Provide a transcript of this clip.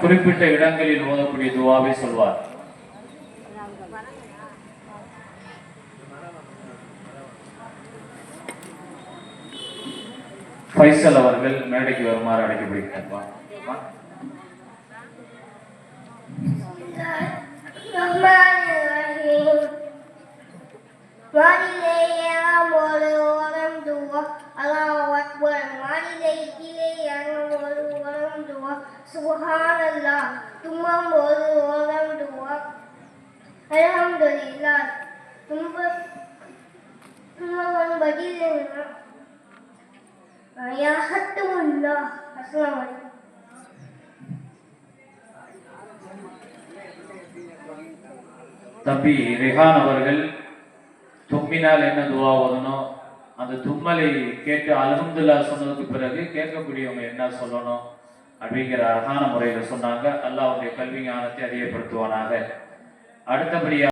குறிப்பிட்ட இடங்களில் ஓதக்கூடிய துவாவை சொல்வார் பைசல் அவர்கள் மேடைக்கு வருமாறு அழைக்கப்படுகிறார் Bismillahirrahmanirrahim. ஓரம் துவா சுபஹானல்லாஹ் தும்மம் ஒரு ஓரம் துவா அல்ஹம்துலில்லாஹ் தும்ப தும்மவன் பதில் என்ன யாஹத்துமுல்லாஹ் அஸ்ஸலாமு அலைக்கும். தம்பி ரெஹான் அவர்கள் தும்மினால் என்ன துவா ஓதணும்? அந்த தும்மலை கேட்டு அல்ஹம்துல்லா சொன்னதுக்கு பிறகு கேட்கக்கூடியவங்க என்ன சொல்லணும்? அப்படிங்கிற அழகான முறையில் சொன்னாங்க. அல்லாவுடைய கல்வி ஞானத்தை அதிகப்படுத்துவானாக. அடுத்தபடியாக